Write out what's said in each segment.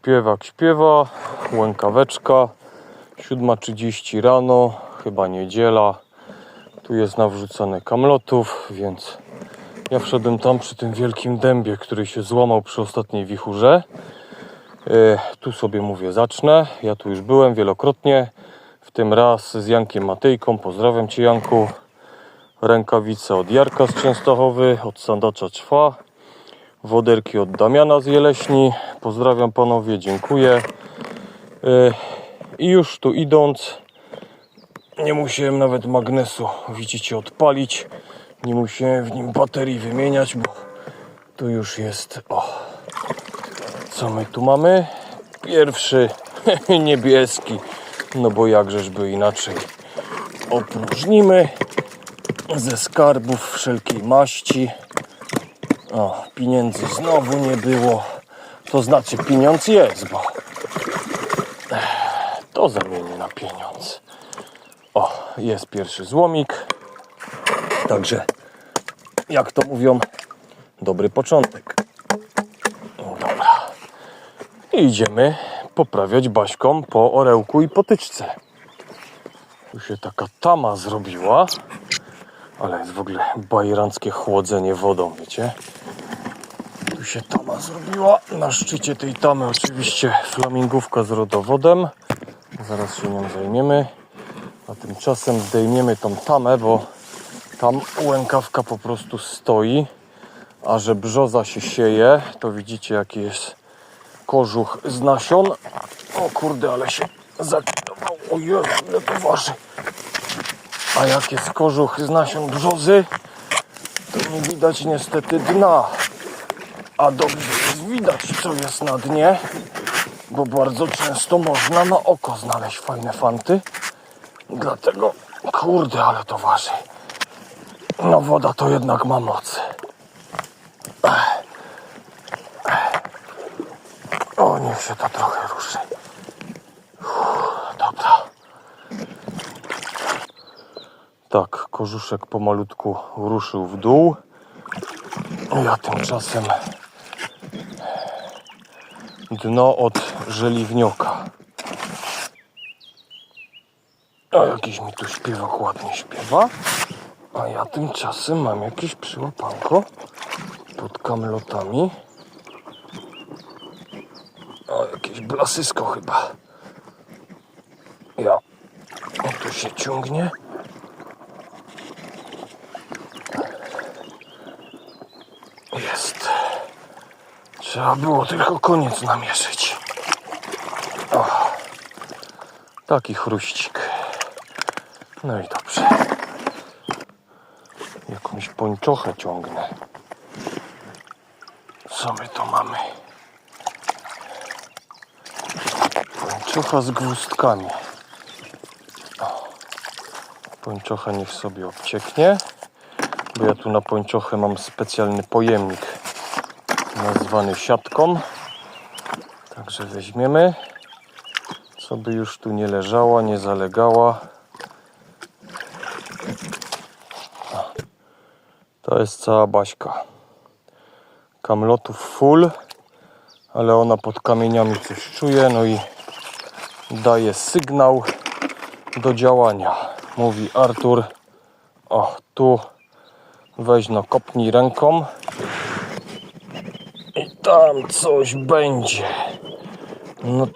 Śpiewak śpiewa, łękaweczka, 7.30 rano, chyba niedziela. Tu jest nawrzucane kamlotów, więc ja wszedłem tam przy tym wielkim dębie, który się złamał przy ostatniej wichurze. E, Tu sobie mówię, zacznę. Ja tu już byłem wielokrotnie, w tym raz z Jankiem Matejką. Pozdrawiam Cię Janku. Rękawice od Jarka z Częstochowy, od Sandacza Czwa. Woderki od Damiana z Jeleśni. Pozdrawiam panowie, dziękuję. E, I już tu idąc, nie musiałem nawet magnesu, widzicie, odpalić. Nie musiałem w nim baterii wymieniać, bo tu już jest. O, co my tu mamy? Pierwszy niebieski, no bo jakżeżby inaczej. Opróżnimy ze skarbów wszelkiej maści. O, pieniędzy znowu nie było. To znaczy pieniądz jest, bo to zamienię na pieniądz. O, jest pierwszy złomik. Także, jak to mówią, dobry początek. No Dobra. I idziemy poprawiać Baśką po orełku i potyczce. Tu się taka tama zrobiła, ale jest w ogóle bajeranckie chłodzenie wodą, wiecie? Tu się tama zrobiła. Na szczycie tej tamy oczywiście flamingówka z rodowodem. Zaraz się nią zajmiemy. A tymczasem zdejmiemy tą tamę, bo tam łękawka po prostu stoi. A że brzoza się sieje, to widzicie jaki jest kożuch z nasion. O kurde, ale się zakinował. O Jezu, ile to waży. A jak jest kożuch z nasion brzozy, to nie widać niestety dna. A dobrze jest widać, co jest na dnie, bo bardzo często można na oko znaleźć fajne fanty. Dlatego, kurde, ale to waży. No woda to jednak ma moc. O, niech się to trochę ruszy. Dobra. Tak, kożuszek pomalutku ruszył w dół. Ja tymczasem dno od żeliwnioka. A jakiś mi tu śpiewak ładnie śpiewa. A ja tymczasem mam jakieś przyłapanko pod kamlotami. O, jakieś blasysko chyba. Ja. O, tu się ciągnie. Jest. Trzeba było tylko koniec namierzyć. O. Taki chruścik. No i dobrze. Jakąś pończochę ciągnę. Co my to mamy? Pończocha z gwózdkami. Pończocha niech sobie obcieknie. Bo ja tu na pończochę mam specjalny pojemnik nazwany siatką. Także weźmiemy, co by już tu nie leżała, nie zalegała. To jest cała baśka. Kamlotów full, ale ona pod kamieniami coś czuje, no i daje sygnał do działania. Mówi Artur, o tu weź no kopnij ręką i tam coś będzie.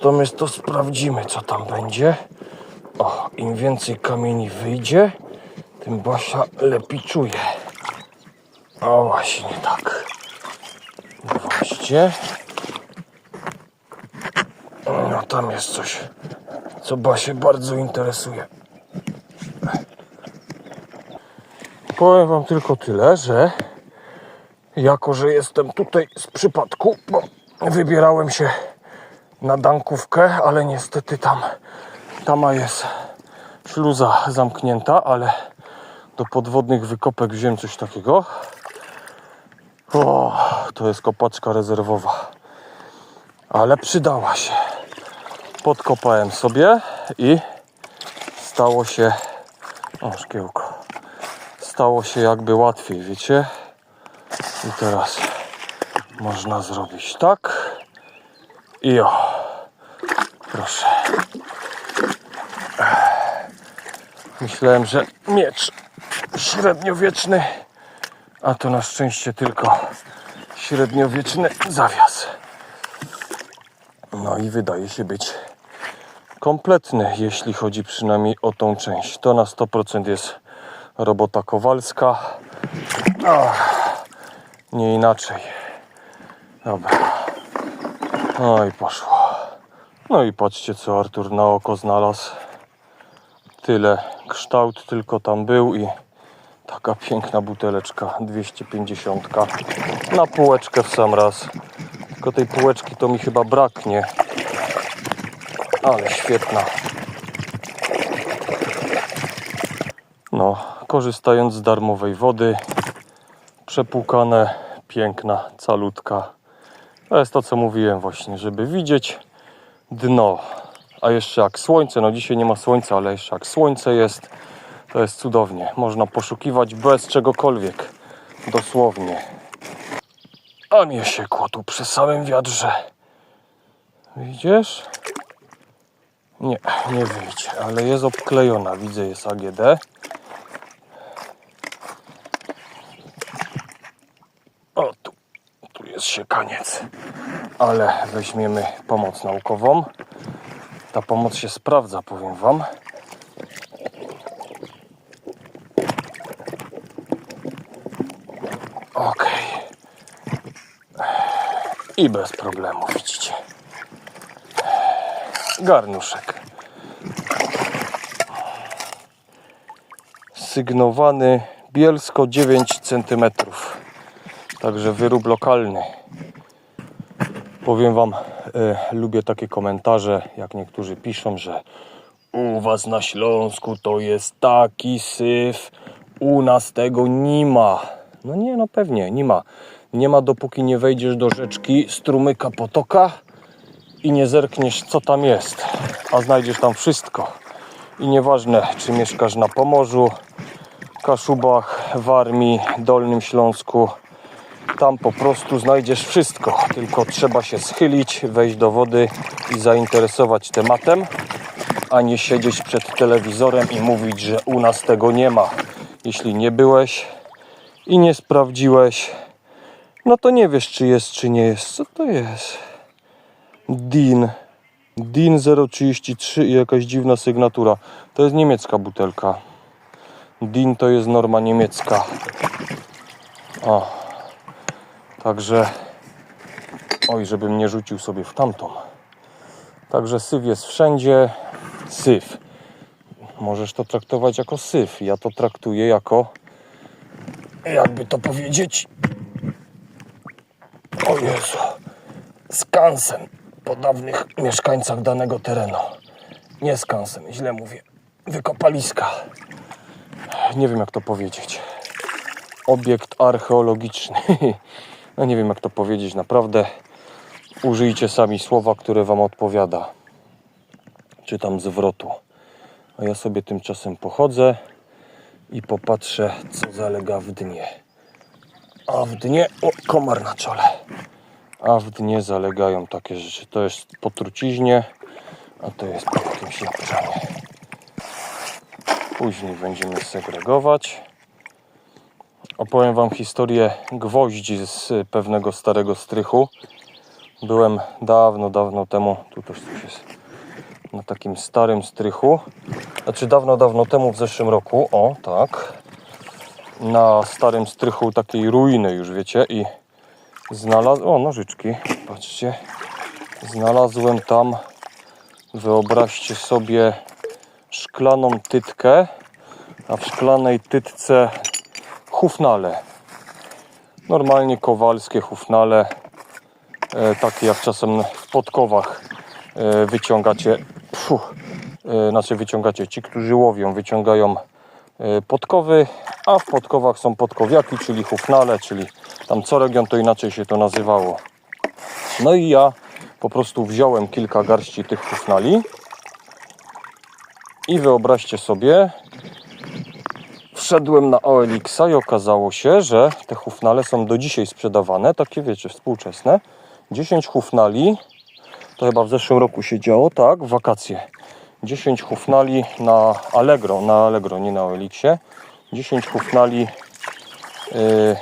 To my to sprawdzimy, co tam będzie. O, im więcej kamieni wyjdzie, tym Basia lepiej czuje. O, właśnie tak. Właśnie. No tam jest coś, co Basię bardzo interesuje. Powiem wam tylko tyle, że jako, że jestem tutaj z przypadku, bo wybierałem się na dankówkę, ale niestety tam tama jest śluza zamknięta, ale do podwodnych wykopek wziąłem coś takiego. O, to jest kopaczka rezerwowa, ale przydała się. Podkopałem sobie i stało się, o szkiełko, stało się jakby łatwiej, wiecie? I teraz można zrobić tak i o. proszę. Myślałem, że miecz średniowieczny, a to na szczęście tylko średniowieczny zawias. No i wydaje się być kompletny, jeśli chodzi przynajmniej o tą część. To na 100% jest robota kowalska. Ach, nie inaczej. Dobra. No i poszło. No i patrzcie, co Artur na oko znalazł. Tyle kształt tylko tam był i taka piękna buteleczka 250 na półeczkę w sam raz. Tylko tej półeczki to mi chyba braknie. Ale świetna. No, korzystając z darmowej wody, przepłukane, piękna, calutka. To jest to, co mówiłem właśnie, żeby widzieć dno. A jeszcze jak słońce, no dzisiaj nie ma słońca, ale jeszcze jak słońce jest, to jest cudownie. Można poszukiwać bez czegokolwiek. Dosłownie. A mnie się tu przy samym wiadrze. Widzisz? Nie, nie wyjdzie, ale jest obklejona. Widzę, jest AGD. O, tu, jest siekaniec. Ale weźmiemy pomoc naukową. Ta pomoc się sprawdza, powiem Wam. Ok. I bez problemu, widzicie. Garnuszek. Sygnowany Bielsko 9 cm. Także wyrób lokalny. Powiem Wam, e, lubię takie komentarze, jak niektórzy piszą, że u Was na Śląsku to jest taki syf, u nas tego nie ma. No nie, no pewnie, nie ma. Nie ma dopóki nie wejdziesz do rzeczki, strumyka, potoka i nie zerkniesz co tam jest, a znajdziesz tam wszystko. I nieważne, czy mieszkasz na Pomorzu, Kaszubach, Warmii, Dolnym Śląsku, tam po prostu znajdziesz wszystko, tylko trzeba się schylić, wejść do wody i zainteresować tematem, a nie siedzieć przed telewizorem i mówić, że u nas tego nie ma. Jeśli nie byłeś i nie sprawdziłeś, no to nie wiesz, czy jest, czy nie jest. Co to jest? DIN. DIN 033 i jakaś dziwna sygnatura. To jest niemiecka butelka. DIN to jest norma niemiecka. O. Także, oj, żebym nie rzucił sobie w tamtą. Także syf jest wszędzie. Syf. Możesz to traktować jako syf. Ja to traktuję jako, jakby to powiedzieć, o Jezu, skansen po dawnych mieszkańcach danego terenu. Nie skansen, źle mówię. Wykopaliska. Nie wiem, jak to powiedzieć. Obiekt archeologiczny. No nie wiem jak to powiedzieć, naprawdę użyjcie sami słowa, które wam odpowiada. Czy tam zwrotu. A ja sobie tymczasem pochodzę i popatrzę, co zalega w dnie. A w dnie, o, komar na czole. A w dnie zalegają takie rzeczy. To jest po truciźnie, a to jest po jakimś japczanie. Później będziemy segregować. Opowiem Wam historię gwoździ z pewnego starego strychu. Byłem dawno, dawno temu, tu też coś jest, na takim starym strychu. Znaczy dawno, dawno temu, w zeszłym roku, o tak, na starym strychu takiej ruiny już, wiecie, i znalazłem, o nożyczki, patrzcie, znalazłem tam, wyobraźcie sobie, szklaną tytkę, a w szklanej tytce hufnale. Normalnie kowalskie hufnale, e, takie jak czasem w podkowach e, wyciągacie, pfuh, e, znaczy wyciągacie, ci, którzy łowią, wyciągają podkowy, a w podkowach są podkowiaki, czyli hufnale, czyli tam co region to inaczej się to nazywało. No i ja po prostu wziąłem kilka garści tych hufnali i wyobraźcie sobie, wszedłem na OLX i okazało się, że te hufnale są do dzisiaj sprzedawane, takie wiecie, współczesne. 10 hufnali To chyba w zeszłym roku się działo, tak, wakacje. 10 hufnali na Allegro, na Allegro, nie na Oeliksie. 10 hufnali yy,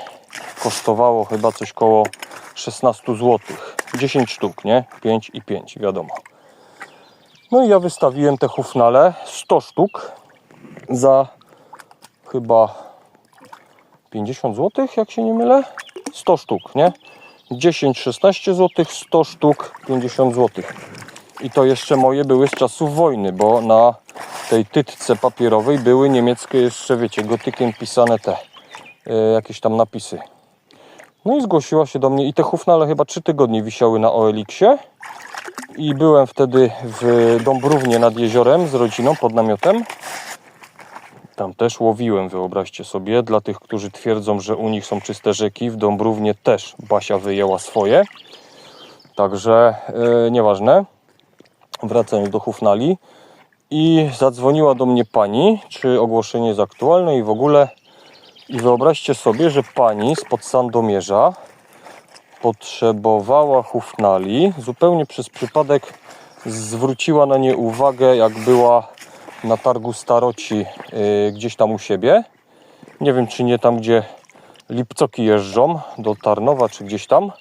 kosztowało chyba coś koło 16 zł. 10 sztuk, nie? 5 i 5, wiadomo. No i ja wystawiłem te hufnale 100 sztuk za chyba 50 zł, jak się nie mylę. 100 sztuk, nie? 10-16 zł, 100 sztuk 50 zł. I to jeszcze moje były z czasów wojny, bo na tej tytce papierowej były niemieckie jeszcze, wiecie, gotykiem pisane te e, jakieś tam napisy. No i zgłosiła się do mnie i te hufnale chyba 3 tygodnie wisiały na OLX-ie. I byłem wtedy w Dąbrównie nad jeziorem z rodziną pod namiotem. Tam też łowiłem, wyobraźcie sobie. Dla tych, którzy twierdzą, że u nich są czyste rzeki, w Dąbrównie też Basia wyjęła swoje. Także e, nieważne. Wracając do Hufnali. I zadzwoniła do mnie pani, czy ogłoszenie jest aktualne i w ogóle. I wyobraźcie sobie, że pani spod Sandomierza potrzebowała Hufnali. Zupełnie przez przypadek zwróciła na nie uwagę, jak była na targu staroci yy, gdzieś tam u siebie. Nie wiem, czy nie tam, gdzie lipcoki jeżdżą do Tarnowa, czy gdzieś tam.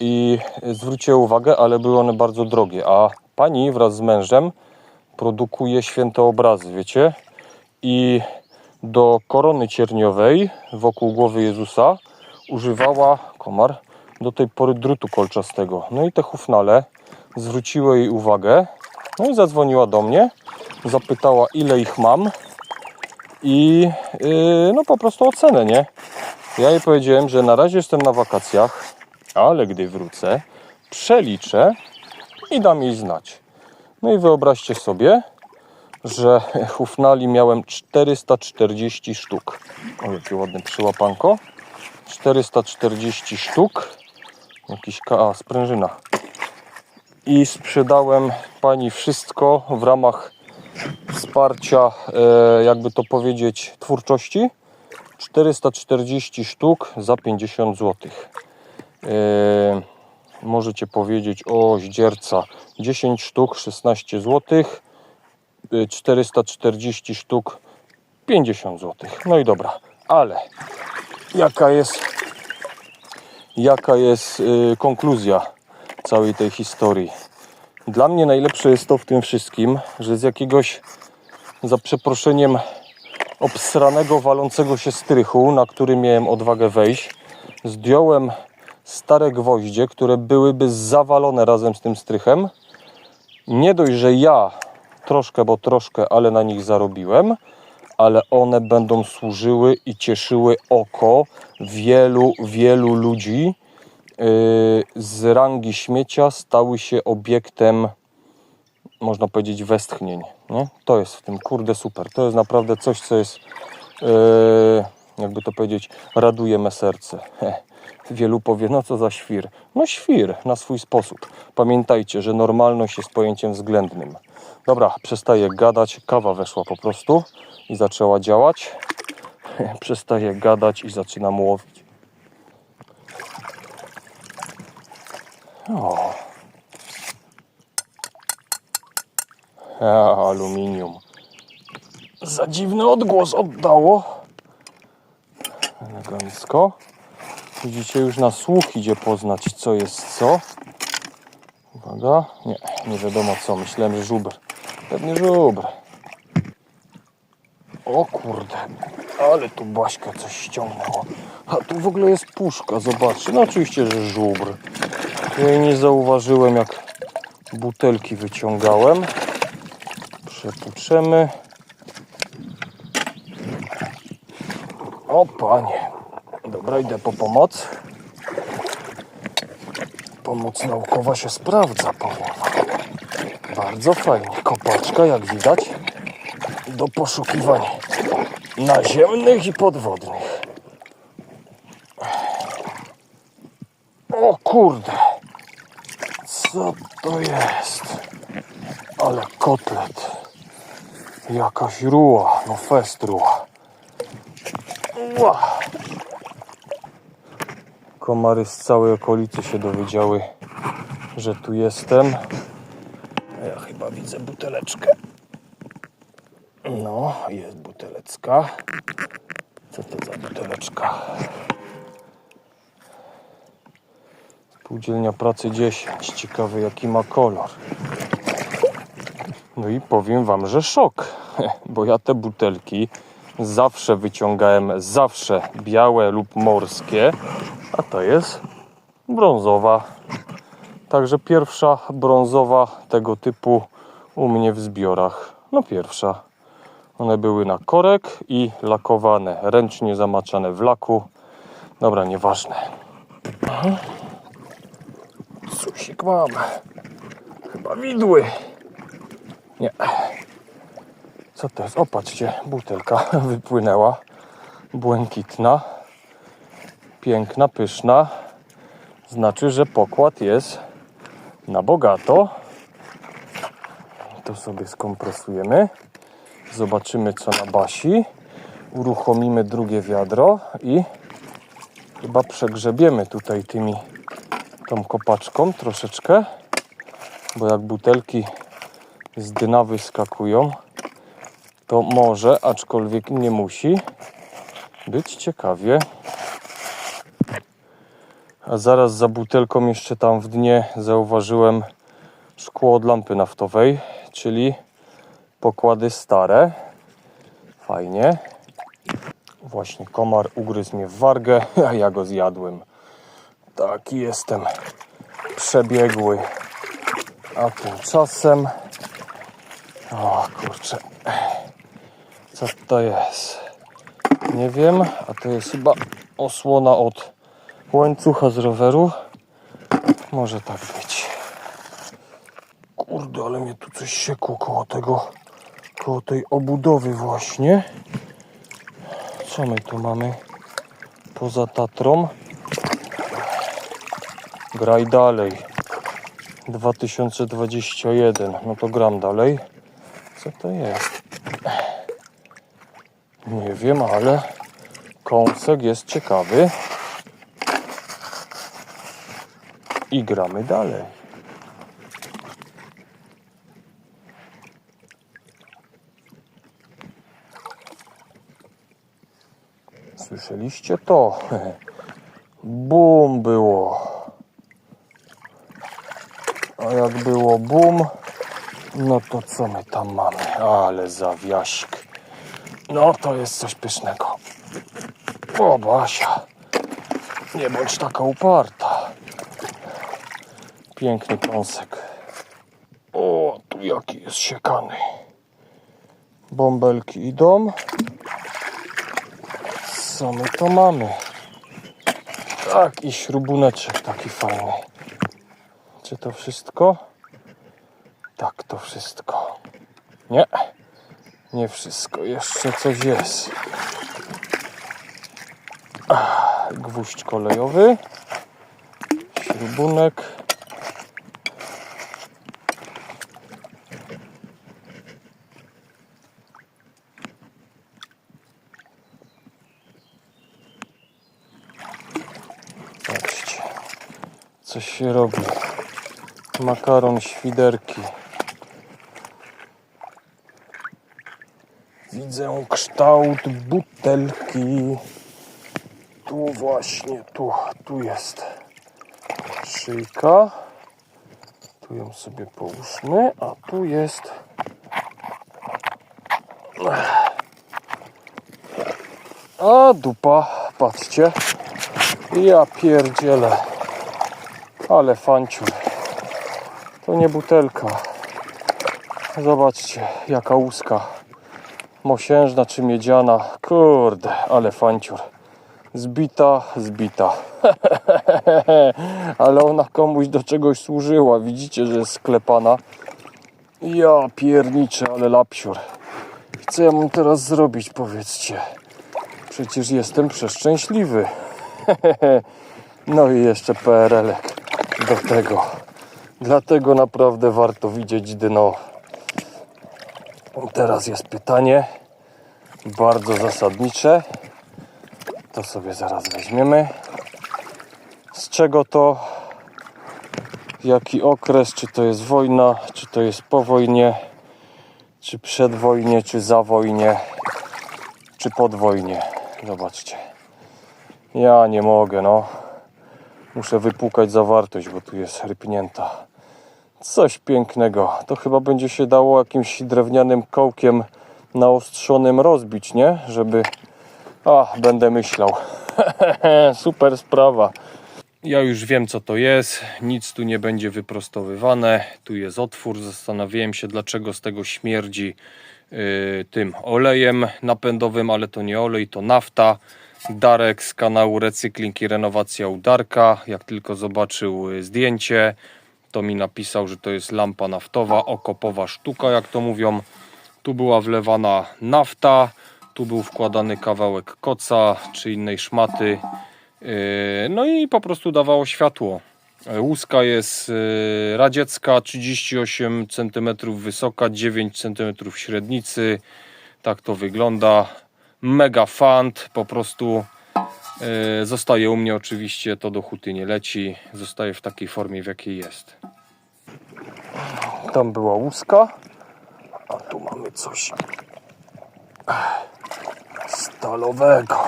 I zwróciła uwagę, ale były one bardzo drogie. A pani wraz z mężem produkuje święte obrazy, wiecie? I do korony cierniowej wokół głowy Jezusa używała komar do tej pory drutu kolczastego. No i te hufnale zwróciły jej uwagę. No i zadzwoniła do mnie, zapytała ile ich mam i yy, no po prostu ocenę, nie? Ja jej powiedziałem, że na razie jestem na wakacjach, ale gdy wrócę, przeliczę i dam jej znać. No i wyobraźcie sobie, że hufnali miałem 440 sztuk. O, jakie ładne przyłapanko. 440 sztuk. Jakiś ka- sprężyna. I sprzedałem pani wszystko w ramach wsparcia, e, jakby to powiedzieć, twórczości. 440 sztuk za 50 zł. E, możecie powiedzieć o zdzierca 10 sztuk 16 zł. 440 sztuk 50 zł. No i dobra, ale jaka jest jaka jest y, konkluzja całej tej historii? Dla mnie najlepsze jest to w tym wszystkim, że z jakiegoś za przeproszeniem obsranego, walącego się strychu, na który miałem odwagę wejść, zdjąłem stare gwoździe, które byłyby zawalone razem z tym strychem. Nie dość, że ja troszkę, bo troszkę, ale na nich zarobiłem, ale one będą służyły i cieszyły oko wielu, wielu ludzi. Yy, Z rangi śmiecia stały się obiektem, można powiedzieć, westchnień. Nie? To jest w tym, kurde, super. To jest naprawdę coś, co jest, yy, jakby to powiedzieć, raduje me serce. Wielu powie, no co za świr. No świr, na swój sposób. Pamiętajcie, że normalność jest pojęciem względnym. Dobra, przestaję gadać. Kawa weszła po prostu i zaczęła działać. Przestaję gadać i zaczynam łowić. O. A, aluminium. Za dziwny odgłos oddało. Elegancko. Widzicie, już na słuch idzie poznać, co jest co. Uwaga. Nie, nie wiadomo co. Myślałem, że żubr. Pewnie żubr. O kurde. Ale tu Baśka coś ściągnęło. A tu w ogóle jest puszka, zobaczcie. No oczywiście, że żubr. Jej nie zauważyłem, jak butelki wyciągałem. Przepuczemy. O panie. Dobra, idę po pomoc. Pomoc naukowa się sprawdza, powiem. Bardzo fajnie. Kopaczka, jak widać, do poszukiwań naziemnych i podwodnych. O kurde. To jest? Ale kotlet. Jakaś ruła. No fest ruła. Ła. Komary z całej okolicy się dowiedziały, że tu jestem. Ja chyba widzę buteleczkę. No, jest buteleczka. Co to za buteleczka? Spółdzielnia Pracy 10. Ciekawy jaki ma kolor. No i powiem wam, że szok, bo ja te butelki zawsze wyciągałem, zawsze białe lub morskie, a to jest brązowa. Także pierwsza brązowa tego typu u mnie w zbiorach. No pierwsza. One były na korek i lakowane, ręcznie zamaczane w laku. Dobra, nieważne. Aha. Susik mam. Chyba widły. Nie. Co to jest? O, patrzcie, butelka wypłynęła. Błękitna. Piękna, pyszna. Znaczy, że pokład jest na bogato. To sobie skompresujemy. Zobaczymy, co na basi. Uruchomimy drugie wiadro i chyba przegrzebiemy tutaj tymi tą kopaczką troszeczkę, bo jak butelki z dna wyskakują, to może, aczkolwiek nie musi, być ciekawie. A zaraz za butelką jeszcze tam w dnie zauważyłem szkło od lampy naftowej, czyli pokłady stare. Fajnie. Właśnie komar ugryzł mnie w wargę, a ja go zjadłem. Taki jestem przebiegły. A tymczasem. O kurczę. Co to jest? Nie wiem, a to jest chyba osłona od łańcucha z roweru. Może tak być. Kurde, ale mnie tu coś siekło koło tego, koło tej obudowy właśnie. Co my tu mamy poza Tatrą? Graj dalej. 2021. No to gram dalej. Co to jest? Nie wiem, ale kąsek jest ciekawy. I gramy dalej. Słyszeliście to? Bum było. A jak było bum, no to co my tam mamy? Ale zawiasik. No to jest coś pysznego. O Basia, nie bądź taka uparta. Piękny kąsek. O, tu jaki jest siekany. Bąbelki idą. Co my to mamy? Tak, i śrubuneczek taki fajny. Czy to wszystko? Tak, to wszystko. Nie, nie wszystko. Jeszcze coś jest. Ach, gwóźdź kolejowy. Śrubunek. Patrzcie, co się robi makaron świderki. Widzę kształt butelki. Tu właśnie, tu, tu jest szyjka. Tu ją sobie połóżmy, a tu jest. A dupa, patrzcie. Ja pierdzielę. Ale fanciur. To nie butelka. Zobaczcie, jaka łuska. Mosiężna czy miedziana. Kurde, ale fanciur. Zbita, zbita. ale ona komuś do czegoś służyła. Widzicie, że jest sklepana. Ja pierniczę, ale lapsiur. Co ja mam teraz zrobić, powiedzcie? Przecież jestem przeszczęśliwy. no i jeszcze PRL do tego. Dlatego naprawdę warto widzieć dno. Teraz jest pytanie bardzo zasadnicze. To sobie zaraz weźmiemy. Z czego to jaki okres, czy to jest wojna, czy to jest po wojnie, czy przed wojnie, czy za wojnie, czy pod wojnie. Zobaczcie. Ja nie mogę, no. Muszę wypłukać zawartość, bo tu jest rypnięta. Coś pięknego. To chyba będzie się dało jakimś drewnianym kołkiem naostrzonym rozbić, nie? Żeby... A, będę myślał. Super sprawa. Ja już wiem co to jest. Nic tu nie będzie wyprostowywane. Tu jest otwór. Zastanawiałem się dlaczego z tego śmierdzi yy, tym olejem napędowym, ale to nie olej, to nafta. Darek z kanału Recykling i Renowacja u Darka, jak tylko zobaczył y, zdjęcie, to mi napisał, że to jest lampa naftowa, okopowa sztuka, jak to mówią. Tu była wlewana nafta, tu był wkładany kawałek koca czy innej szmaty. Yy, No i po prostu dawało światło. Łuska jest yy, radziecka, 38 cm wysoka, 9 cm średnicy. Tak to wygląda. Mega fant, po prostu zostaje u mnie oczywiście, to do huty nie leci. Zostaje w takiej formie, w jakiej jest. Tam była łuska, a tu mamy coś stalowego.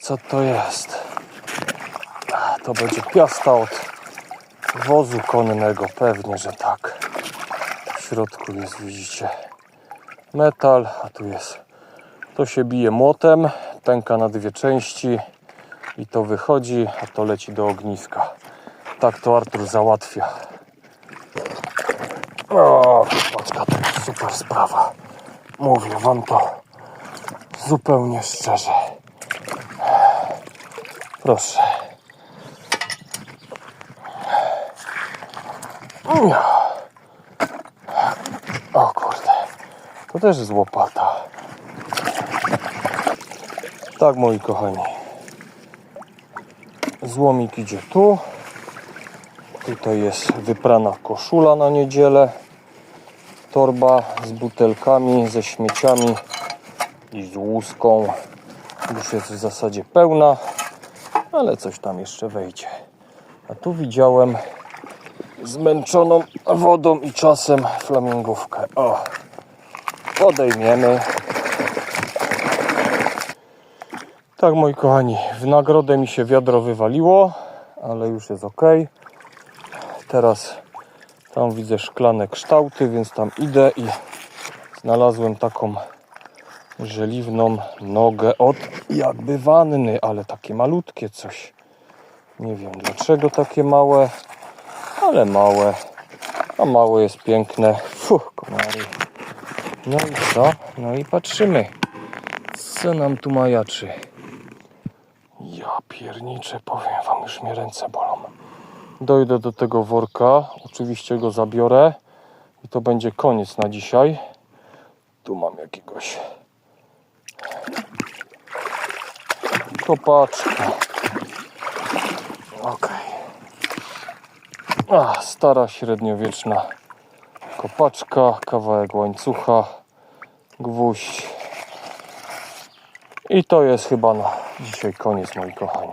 Co to jest? To będzie piasta od wozu konnego, pewnie, że tak. W środku jest, widzicie, metal, a tu jest. To się bije młotem, pęka na dwie części i to wychodzi, a to leci do ogniska. Tak to Artur załatwia. O, paczka to jest super sprawa. Mówię wam to zupełnie szczerze. Proszę. O kurde. To też jest łopata. Tak, moi kochani. Złomik idzie tu. Tutaj jest wyprana koszula na niedzielę. Torba z butelkami, ze śmieciami i z łuską. Już jest w zasadzie pełna, ale coś tam jeszcze wejdzie. A tu widziałem zmęczoną wodą i czasem flamingówkę. O, podejmiemy. Tak, moi kochani, w nagrodę mi się wiadro wywaliło, ale już jest ok. Teraz tam widzę szklane kształty, więc tam idę i znalazłem taką żeliwną nogę od jakby wanny, ale takie malutkie coś. Nie wiem dlaczego takie małe, ale małe. A małe jest piękne. Fuh, komary. No i co? No i patrzymy, co nam tu majaczy. Ja pierniczę, powiem wam, już mnie ręce bolą. Dojdę do tego worka, oczywiście go zabiorę i to będzie koniec na dzisiaj. Tu mam jakiegoś kopaczka. Ok. A, stara średniowieczna kopaczka, kawałek łańcucha, gwóźdź. I to jest chyba na dzisiaj koniec, moi kochani.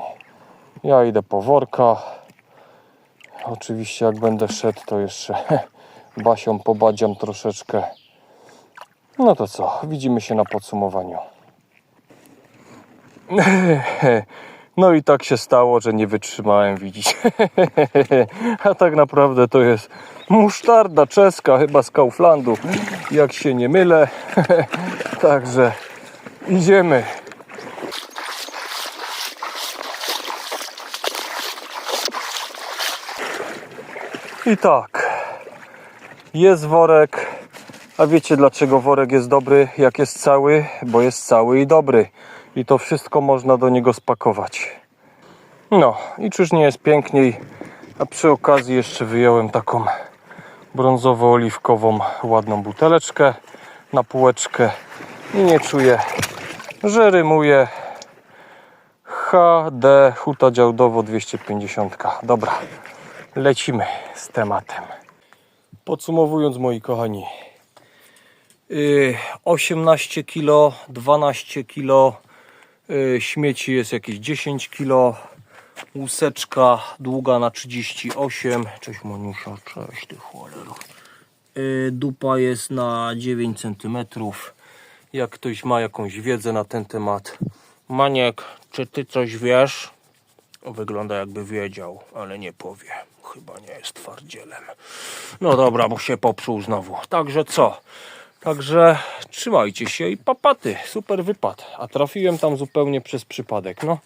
Ja idę po worka. Oczywiście jak będę szedł, to jeszcze Basią pobadziam troszeczkę. No to co, widzimy się na podsumowaniu. No i tak się stało, że nie wytrzymałem, widzicie. A tak naprawdę to jest musztarda czeska, chyba z Kauflandu, jak się nie mylę. Także idziemy. I tak, jest worek. A wiecie dlaczego worek jest dobry, jak jest cały? Bo jest cały i dobry. I to wszystko można do niego spakować. No i czyż nie jest piękniej? A przy okazji jeszcze wyjąłem taką brązowo-oliwkową ładną buteleczkę na półeczkę i nie czuję, że rymuje HD Huta Działdowo 250. Dobra, lecimy z tematem. Podsumowując moi kochani, Yy, 18 kg, 12 kg, śmieci jest jakieś 10 kg, Łuseczka długa na 38. Cześć Moniusza, cześć ty cholero. Yy, Dupa jest na 9 cm. Jak ktoś ma jakąś wiedzę na ten temat. Maniek, czy ty coś wiesz? Wygląda jakby wiedział, ale nie powie. Chyba nie jest twardzielem. No dobra, bo się popsuł znowu. Także co? Także trzymajcie się i papaty. Super wypad. A trafiłem tam zupełnie przez przypadek. No.